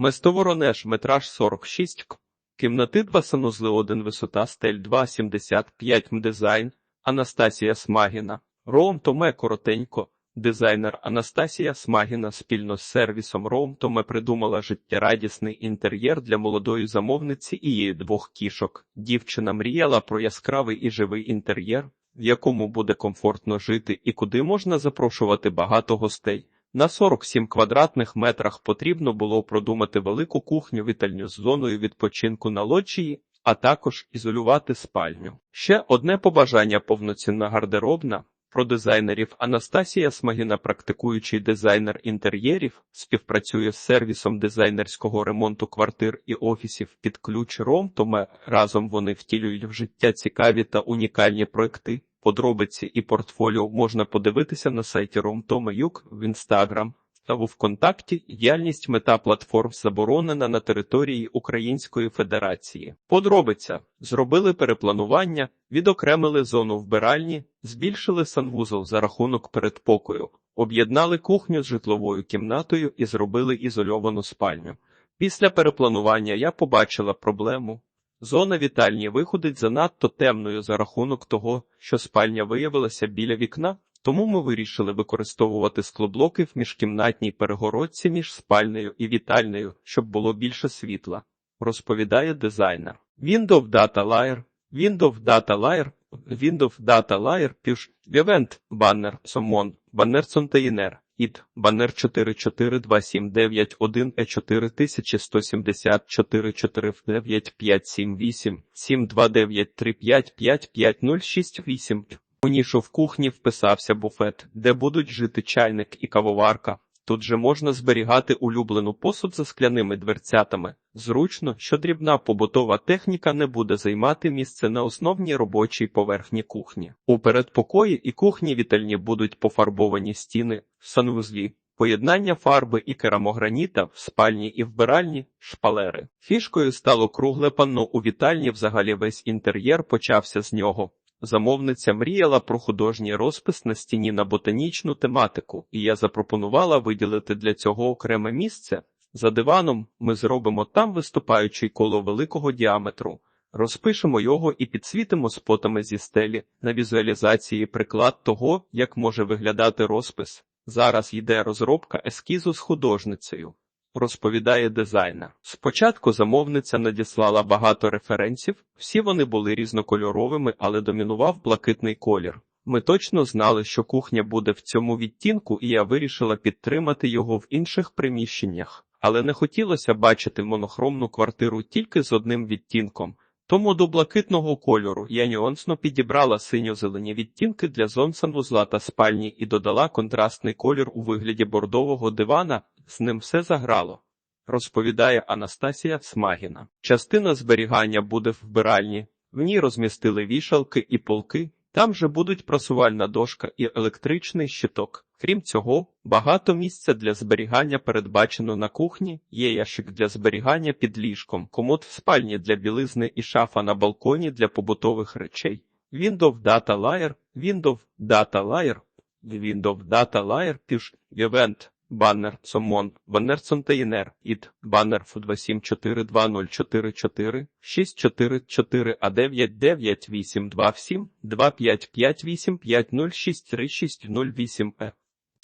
Местоворонеж, метраж 46 к. Кімнати 2 санузли 1 висота стель 2 75 м дизайн Анастасія Смагіна. Роум Томе коротенько. Дизайнер Анастасія Смагіна спільно з сервісом Роум Томе придумала життєрадісний інтер'єр для молодої замовниці і її двох кішок. Дівчина мріяла про яскравий і живий інтер'єр, в якому буде комфортно жити і куди можна запрошувати багато гостей. На 47 квадратних метрах потрібно було продумати велику кухню вітальню з зоною відпочинку на лоджії, а також ізолювати спальню. Ще одне побажання повноцінна гардеробна. Про дизайнерів Анастасія Смагіна, практикуючий дизайнер інтер'єрів, співпрацює з сервісом дизайнерського ремонту квартир і офісів під ключ Ромтоме. Разом вони втілюють в життя цікаві та унікальні проекти. Подробиці і портфоліо можна подивитися на сайті Ромтоме.юк в Інстаграм та у ВКонтакті. Діяльність мета платформ заборонена на території Української Федерації. Подробиця зробили перепланування, відокремили зону вбиральні, збільшили санвузол за рахунок передпокою, об'єднали кухню з житловою кімнатою і зробили ізольовану спальню. Після перепланування я побачила проблему. Зона вітальні виходить занадто темною за рахунок того, що спальня виявилася біля вікна, тому ми вирішили використовувати склоблоки в міжкімнатній перегородці між спальнею і вітальнею, щоб було більше світла, розповідає дизайнер. Windows Data Layer, Windows Data Layer, Windows Data Layer, піш, Event, баннер, Сомон, баннер Контейнер, ід, банер 4427991 е 4174 49578 72935555068 у нішу в кухні вписався буфет, де будуть жити чайник і кавоварка. Тут же можна зберігати улюблену посуд за скляними дверцятами. Зручно, що дрібна побутова техніка не буде займати місце на основній робочій поверхні кухні. У передпокої і кухні вітальні будуть пофарбовані стіни, санвузлі, поєднання фарби і керамограніта в спальні і вбиральні шпалери. Фішкою стало кругле панно у вітальні. Взагалі весь інтер'єр почався з нього. Замовниця мріяла про художній розпис на стіні на ботанічну тематику, і я запропонувала виділити для цього окреме місце. За диваном ми зробимо там виступаючий коло великого діаметру, розпишемо його і підсвітимо спотами зі стелі на візуалізації приклад того, як може виглядати розпис. Зараз йде розробка ескізу з художницею розповідає дизайнер. Спочатку замовниця надіслала багато референсів, всі вони були різнокольоровими, але домінував блакитний колір. Ми точно знали, що кухня буде в цьому відтінку, і я вирішила підтримати його в інших приміщеннях, але не хотілося бачити монохромну квартиру тільки з одним відтінком. Тому до блакитного кольору я нюансно підібрала синьо-зелені відтінки для зон санвузла та спальні і додала контрастний колір у вигляді бордового дивана, з ним все заграло. Розповідає Анастасія Смагіна. Частина зберігання буде в вбиральні, в ній розмістили вішалки і полки, там же будуть просувальна дошка і електричний щиток. Крім цього, багато місця для зберігання передбачено на кухні, є ящик для зберігання під ліжком, комод в спальні для білизни і шафа на балконі для побутових речей. Windows Data Layer, Windows Data Layer, Windows Data Layer, піш, Event, баннер, Сомон, баннер Контейнер, ід, баннер Ф2742044, 644 а 99827 25585063608 е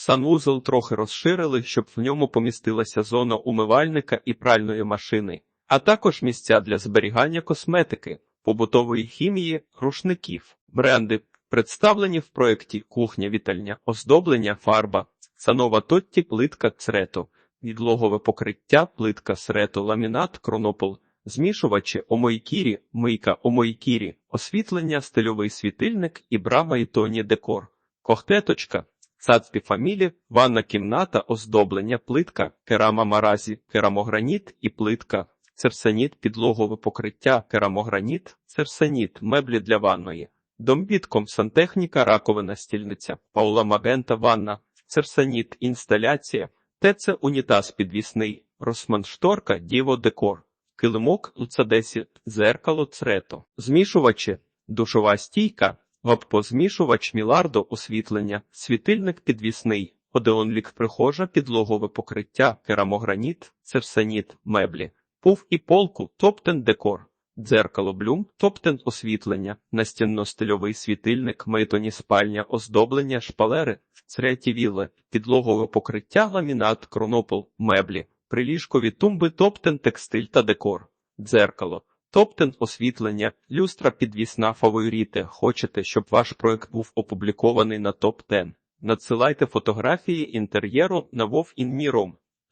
Санвузол трохи розширили, щоб в ньому помістилася зона умивальника і пральної машини, а також місця для зберігання косметики, побутової хімії, рушників, бренди, представлені в проєкті кухня вітальня, оздоблення, фарба, санова тотті, плитка црето, відлогове покриття, плитка срето, ламінат, кронопол, змішувачі, омойкірі, мийка, омойкірі, освітлення, стильовий світильник і брама і тоні декор, кохтеточка. Цацпі фамілі, ванна кімната, оздоблення, плитка, керама маразі, керамограніт і плитка, церсаніт, підлогове покриття, керамограніт, церсаніт, меблі для ванної, домбітком сантехніка, раковина стільниця, паула магента ванна, церсаніт, інсталяція, ТЦ унітаз підвісний, росман-шторка, діво декор, килимок, луцадесі, зеркало, црето, змішувачі, душова стійка, Гоппозмішувач Мілардо освітлення, світильник підвісний, Одеонлік прихожа, підлогове покриття, керамограніт, цевсаніт, меблі, пуф і полку, топтен декор. Дзеркало блюм, топтен освітлення, настінно-стильовий світильник, мейтоні спальня, оздоблення, шпалери, треті вілли, підлогове покриття, ламінат, кронопол, меблі, приліжкові тумби, топтен текстиль та декор, дзеркало, топтен освітлення, люстра підвісна фаворіти. Хочете, щоб ваш проект був опублікований на топ 10 Надсилайте фотографії інтер'єру на Вов.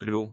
Лю.